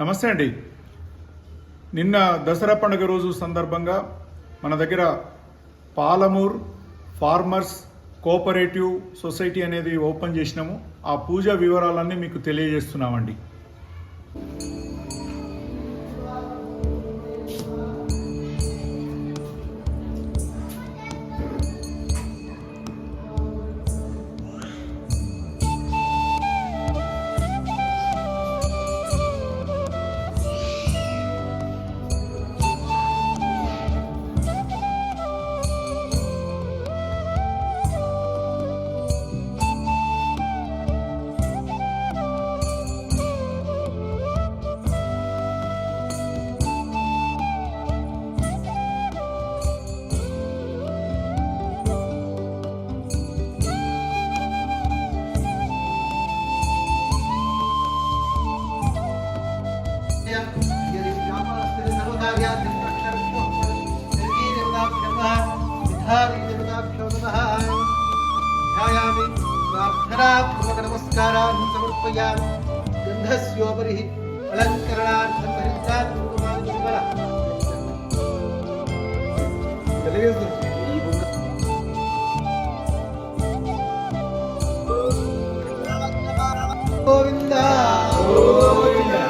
నమస్తే అండి. నిన్న దసరా పండుగ రోజు సందర్భంగా మన దగ్గర పాలమూర్ ఫార్మర్స్ కోఆపరేటివ్ సొసైటీ అనేది ఓపెన్ చేసినాము. ఆ పూజ వివరాలన్నీ మీకు తెలియజేస్తున్నామండి. ध्यायामि प्रार्थनापूर्वकनमस्कारान् समर्पयामि गन्धस्योपरि अलङ्करणार्थं हरिद्रान् कुर्मान् Govinda Govinda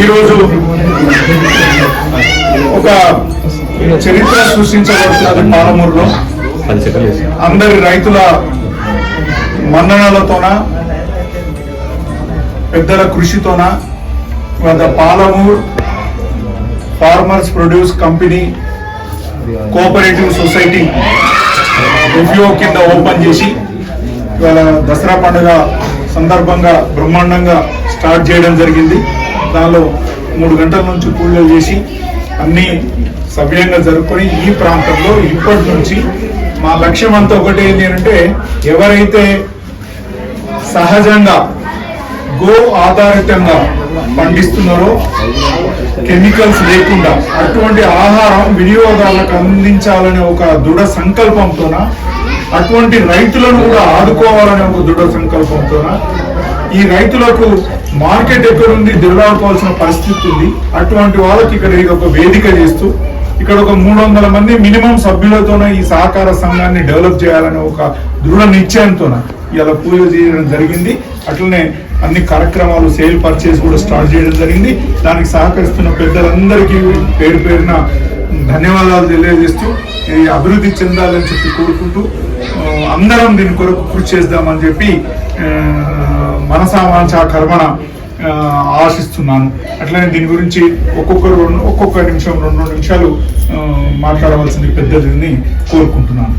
ఈరోజు ఒక చరిత్ర సృష్టించబడుతున్నది పాలమూరులో. అందరి రైతుల మన్ననలతోన పెద్దల కృషితోన ఇవాళ Palamur farmers produce company cooperative society FO కింద ఓపెన్ చేసి ఇవాళ దసరా పండుగ సందర్భంగా బ్రహ్మాండంగా స్టార్ట్ చేయడం జరిగింది. దానిలో మూడు గంటల నుంచి పూజలు చేసి అన్నీ సవ్యంగా జరుపుకొని ఈ ప్రాంతంలో ఇప్పటి నుంచి మా లక్ష్యం అంతా ఒకటి ఏంటి అంటే ఎవరైతే సహజంగా గో ఆధారితంగా పండిస్తున్నారో కెమికల్స్ లేకుండా అటువంటి ఆహారం వినియోగదారులకు అందించాలనే ఒక దృఢ సంకల్పంతోన అటువంటి రైతులను కూడా ఆదుకోవాలనే ఒక దృఢ సంకల్పంతోన ఈ రైతులకు మార్కెట్ ఎక్కడుంది దిగలాడుకోవాల్సిన పరిస్థితి ఉంది. అటువంటి వాళ్ళకి ఇక్కడ ఇది ఒక వేదిక చేస్తూ ఇక్కడ ఒక మూడు వందల మంది మినిమం సభ్యులతోనే ఈ సహకార సంఘాన్ని డెవలప్ చేయాలనే ఒక దృఢ నిశ్చయంతోన ఇలా పూజ చేయడం జరిగింది. అట్లనే అన్ని కార్యక్రమాలు సేల్ పర్చేస్ కూడా స్టార్ట్ చేయడం జరిగింది. దానికి సహకరిస్తున్న పెద్దలందరికీ పేరు పేరున ధన్యవాదాలు తెలియజేస్తూ ఇది అభివృద్ధి చెందాలని చెప్పి కోరుకుంటూ అందరం దీని కొరకు కృషి చేద్దామని చెప్పి ఆ, కర్మణ ఆశిస్తున్నాను. అట్లనే దీని గురించి ఒక్కొక్కరు రెండు ఒక్కొక్క నిమిషం రెండు రెండు నిమిషాలు మాట్లాడవలసింది పెద్దదిని కోరుకుంటున్నాను.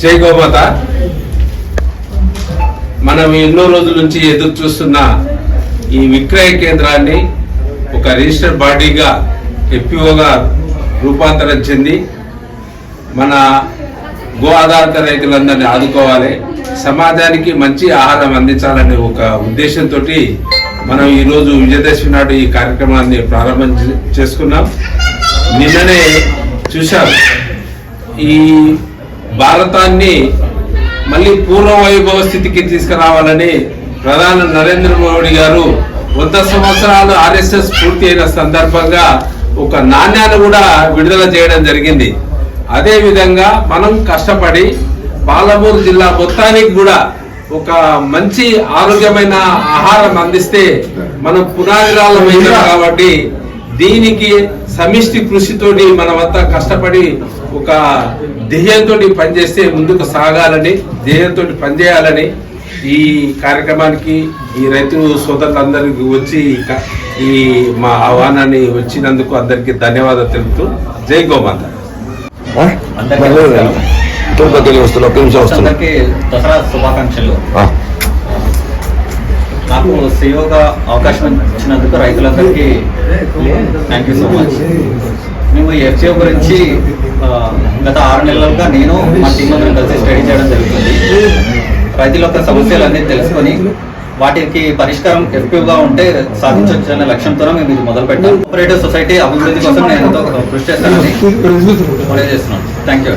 జై గోమాత. మనం ఎన్నో రోజుల నుంచి ఎదురు చూస్తున్న ఈ విక్రయ కేంద్రాన్ని ఒక రిజిస్టర్ బాడీగా ఎఫ్పిఓగా రూపాంతరం చెంది మన గో ఆధారిత రైతులందరినీ ఆదుకోవాలి. సమాజానికి మంచి ఆహారం అందించాలనే ఒక ఉద్దేశంతో మనం ఈరోజు విజయదశమి నాడు ఈ కార్యక్రమాన్ని ప్రారంభం చేసుకున్నాం. నిన్ననే చూశాం. ఈ భారతాన్ని మళ్ళీ పూర్వ వైభవ స్థితికి తీసుకురావాలని ప్రధాని నరేంద్ర మోడీ గారు వంద సంవత్సరాలు ఆర్ఎస్ఎస్ పూర్తి అయిన సందర్భంగా ఒక నాణ్యాన్ని కూడా విడుదల చేయడం జరిగింది. అదే విధంగా మనం కష్టపడి పాలమూరు జిల్లా మొత్తానికి కూడా ఒక మంచి ఆరోగ్యమైన ఆహారం అందిస్తే మనం పునాదిరాలం కాబట్టి దీనికి సమిష్టి కృషితోటి మనమంతా కష్టపడి ఒక ధ్యేయంతో పనిచేస్తే ముందుకు సాగాలని ధ్యేయంతో పనిచేయాలని ఈ కార్యక్రమానికి ఈ రైతు సోదరులందరికీ వచ్చి ఈ ఈ మా ఆహ్వానాన్ని వచ్చినందుకు అందరికీ ధన్యవాదాలు తెలుపుతూ జై గోమాత. అందరికీ నమస్కారం. తిరుపతి వస్తున్నా ఒక్క నిమిషం వస్తున్నా. దసరా శుభాకాంక్షలు. నాకు సీఓగా అవకాశం ఇచ్చినందుకు రైతులందరికీ థ్యాంక్ యూ సో మచ్ మేము ఎఫ్సిఓ గురించి గత ఆరు నెలలుగా నేను మా టీం కలిసి స్టడీ చేయడం జరుగుతుంది. రైతుల యొక్క సమస్యలన్నీ తెలుసుకొని వాటికి పరిష్కారం ఎఫెక్టివ్గా ఉంటే సాధించవచ్చు అనే లక్ష్యంతో మేము ఇది మొదలు పెట్టాం. కోఆపరేటివ్ సొసైటీ అభివృద్ధి కోసం నేను ఎంతో కృషి చేస్తానని తెలియజేస్తున్నాను థ్యాంక్ యూ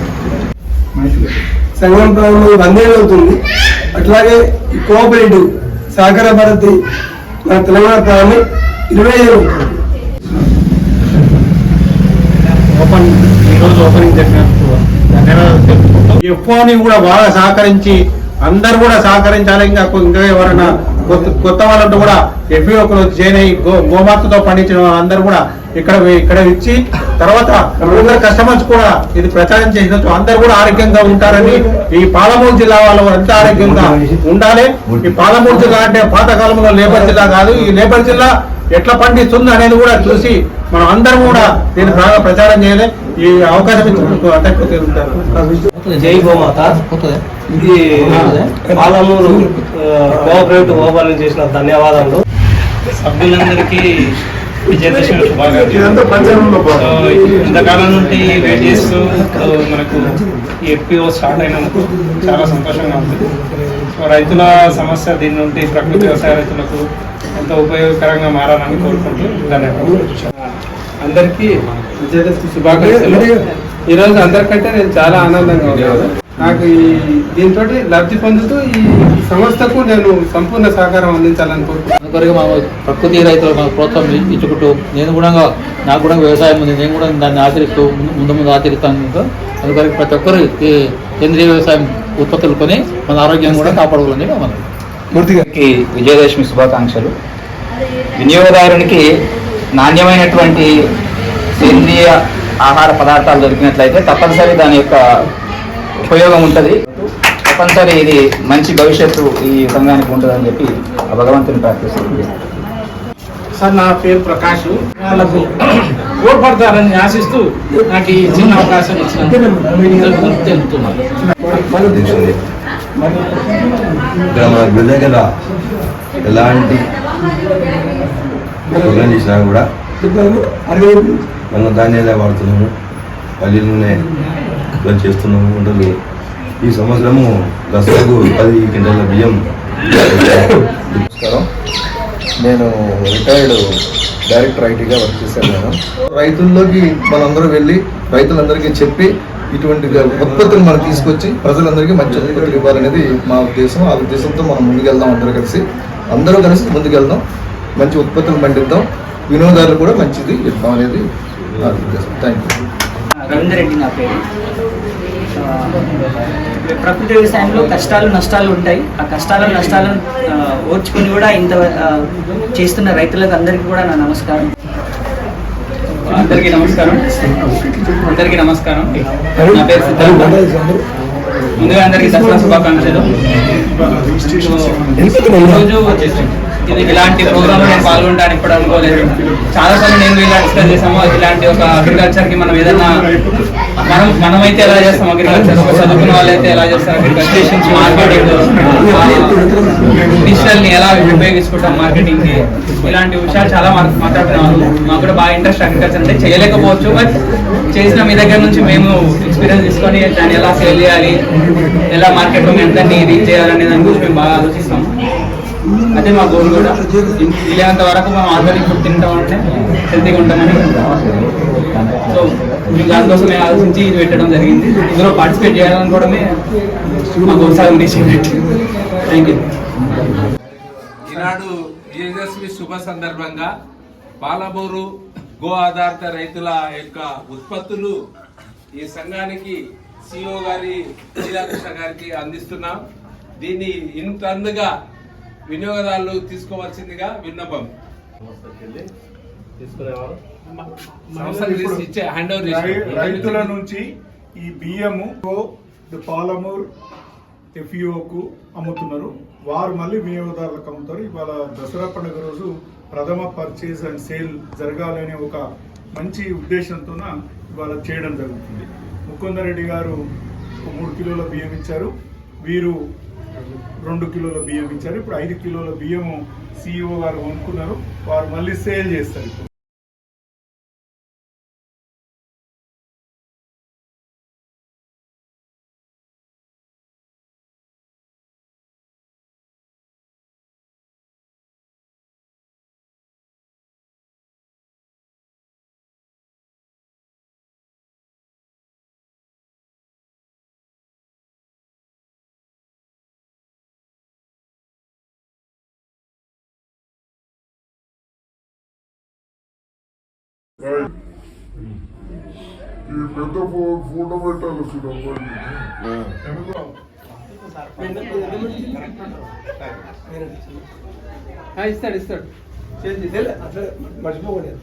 సంఘం ప్రారంభం వందేళ్ళు అవుతుంది. అట్లాగే కోఆపరేటివ్ సహకార భారతి మన తెలంగాణ ప్రారంభం ఇరవై ఏళ్ళు ఓపెన్ ఈరోజు ఓపెనింగ్ జరిగినందుకు ధన్యవాదాలు తెలుపుకుంటూ. ఎఫ్ఓని కూడా బాగా సహకరించి అందరు కూడా సహకరించాలి. ఇంకా ఇంకా ఎవరైనా కొత్త కొత్త వాళ్ళంటూ కూడా ఎఫ్ఈ ఒకరు జాయిన్ అయ్యి గో గోమాతతో పండించిన వాళ్ళందరూ కూడా ఇక్కడ ఇక్కడ ఇచ్చి తర్వాత అందరు కస్టమర్స్ కూడా ఇది ప్రచారం చేసినట్టు అందరు కూడా ఆరోగ్యంగా ఉంటారని ఈ పాలమూరు జిల్లా వాళ్ళు అంతా ఆరోగ్యంగా ఉండాలి? ఈ పాలమూరు జిల్లా అంటే పాతకాలంలో లేబర్ జిల్లా కాదు. ఈ లేబర్ జిల్లా ఎట్లా పండిస్తుంది అనేది కూడా చూసి మనం అందరం కూడా దీన్ని బాగా ప్రచారం చేయాలి. ఈ అవకాశం ఇచ్చినందుకు తెలుపుతాను. జై గోమాత. ఇది పాలమూరు కోఆపరేటివ్ చేసిన ధన్యవాదాలు. సభ్యులందరికీ విజయదశమి శుభాకాంక్షలు. ఇంతకాలం నుండి వెయిట్ చేస్తూ మనకు ఎఫ్పిఓ స్టార్ట్ అయినందుకు చాలా సంతోషంగా ఉంది. సో రైతుల సమస్య దీని నుండి ప్రకృతి వ్యవసాయ రైతులకు ఎంతో ఉపయోగకరంగా మారాలని కోరుకుంటూ ధన్యవాదాలు. అందరికీ విజయదశమి శుభాకాంక్షలు. ఈరోజు అందరికంటే నేను చాలా ఆనందంగా ఉన్నాను. నాకు ఈ దీంతో లబ్ధి పొందుతూ ఈ సంస్థకు నేను సంపూర్ణ సహకారం అందించాలని కోరుకుంటున్నాను. అందుకొరకు మనం ప్రకృతి రైతులకు మనం ప్రోత్సాహం ఇచ్చుకుంటూ నేను కూడా నాకు కూడా వ్యవసాయం ఉంది. నేను కూడా దాన్ని ఆచరిస్తూ ముందు ముందు ముందు ఆచరిస్తాను. అందుకొరకు ప్రతి ఒక్కరు ఈ సేంద్రీయ వ్యవసాయం ఉత్పత్తులు కొని మన ఆరోగ్యం కూడా కాపాడుకోవాలని మనం అందరికీ విజయదశమి శుభాకాంక్షలు. వినియోగదారునికి నాణ్యమైనటువంటి సేంద్రియ ఆహార పదార్థాలు దొరికినట్లయితే తప్పనిసరి దాని యొక్క ఉపయోగం ఉంటుంది. తప్పనిసరి ఇది మంచి భవిష్యత్తు ఈ సంఘానికి ఉంటుందని చెప్పి ఆ భగవంతుని ప్రార్థిస్తుంది సార్ నా పేరు ప్రకాష్. వాళ్ళకు తోడ్పడతారని ఆశిస్తూ నాకు ఈ చిన్న అవకాశం ఇచ్చినందుకు తెలుపుతున్నాను ఎలాంటి చేసినా కూడా మనం ధాన్యాలే వాడుతున్నాము పల్లి నూనె ఇలా చేస్తున్నాము ఉండలు ఈ సంవత్సరము దసరాకు పది కింటాల బియ్యం నమస్కారం. నేను రిటైర్డ్ డైరెక్టర్ ఐటీగా వర్క్ చేశాను నేను. రైతుల్లోకి మనందరూ వెళ్ళి రైతులందరికీ చెప్పి ఇటువంటి ఉత్పత్తులు మనం తీసుకొచ్చి ప్రజలందరికీ మంచి ఉత్పత్తులు ఇవ్వాలనేది మా ఉద్దేశం. ఆ ఉద్దేశంతో మనం ముందుకెళ్దాం అందరూ కలిసి. అందరూ కలిసి ముందుకెళ్దాం. మంచి ఉత్పత్తులు పండిద్దాం. వినోదాలు కూడా మంచిది ఇద్దాం అనేది నా ఉద్దేశం. థ్యాంక్ యూ రవీందర్ రెడ్డి నా పేరు. ప్రకృతి వ్యవసాయంలో కష్టాలు నష్టాలు ఉంటాయి. ఆ కష్టాలు నష్టాలను ఓర్చుకొని కూడా ఇంత చేస్తున్న రైతులకు అందరికీ కూడా నా నమస్కారం. అందరికీ నమస్కారం. అందరికీ నమస్కారం. నా పేరు సిద్ధార్థ ముందుగా అందరికీ దసరా శుభాకాంక్షలు. ఈరోజు ఇలాంటి ప్రోగ్రామ్ నేను పాల్గొంటాను ఇప్పుడు అనుకోలేదు. చాలా సార్లు నేను ఇలా డిస్కస్ చేసాము ఇలాంటి ఒక అగ్రికల్చర్కి మనం ఏదైనా మనం మనమైతే ఎలా చేస్తాం అగ్రికల్చర్ చదువుకున్న వాళ్ళైతే ఎలా చేస్తారు అగ్రికల్చర్ మార్కెటింగ్ డిజిటల్ని ఎలా ఉపయోగించుకుంటాం మార్కెటింగ్కి ఇలాంటి విషయాలు చాలా మాకు మాట్లాడుతున్నాం మాకు కూడా బాగా ఇంట్రెస్ట్ అగ్రికల్చర్ అంటే చేయలేకపోవచ్చు బట్ చేసిన మీ దగ్గర నుంచి మేము ఎక్స్పీరియన్స్ తీసుకొని దాన్ని ఎలా సేల్ చేయాలి? ఎలా మార్కెట్లో ఎంత రీచ్ చేయాలనే దాని గురించి మేము బాగా ఆలోచిస్తాము అదే మా గోల్ కూడా. వీలైనంత వరకు మనం ఆర్గానిక్ ఫుడ్ తింటాం అంటే హెల్తీగా ఉంటామని సో మేము ఆలోచించి ఇది పెట్టడం జరిగింది. ఇందులో పార్టిసిపేట్ చేయాలనుకోవడమే మా కొనసాగం తీసేది థ్యాంక్ యూ. ఈనాడు విజయదశమి శుభ సందర్భంగా పాలమూరు గో ఆధారిత రైతుల యొక్క ఉత్పత్తులు ఈ సంఘానికి సిఓ గారి శ్రీరాకృష్ణ గారికి అందిస్తున్నాం. దీన్ని ఇంతందుగా వినియోగదారులు తీసుకోవాల్సిందిగా విన్నపం. రైతుల నుంచి ఈ బియ్యము పాలమూర్ ఎఫ్ఈఓకు అమ్ముతున్నారు. వారు మళ్ళీ వినియోగదారులకు అమ్ముతారు ఇవాళ దసరా పండుగ రోజు ప్రథమ పర్చేజ్ అండ్ సేల్ జరగాలనే ఒక మంచి ఉద్దేశంతో ఇవాళ చేయడం జరుగుతుంది. ముకుందర్ రెడ్డి గారు మూడు కిలోల బియ్యం ఇచ్చారు. వీరు రెండు కిలోల బియ్యం ఇచ్చారు. ఇప్పుడు ఐదు కిలోల బియ్యము సిఇఓ గారు కొనుక్కున్నారు. వారు మళ్ళీ సేల్ చేస్తారు ఈ పెద్ద ఫోటో పెట్టాలి చూడమ్మా ఇస్తాడు ఇస్తాడు. మర్చిపోకూడదు.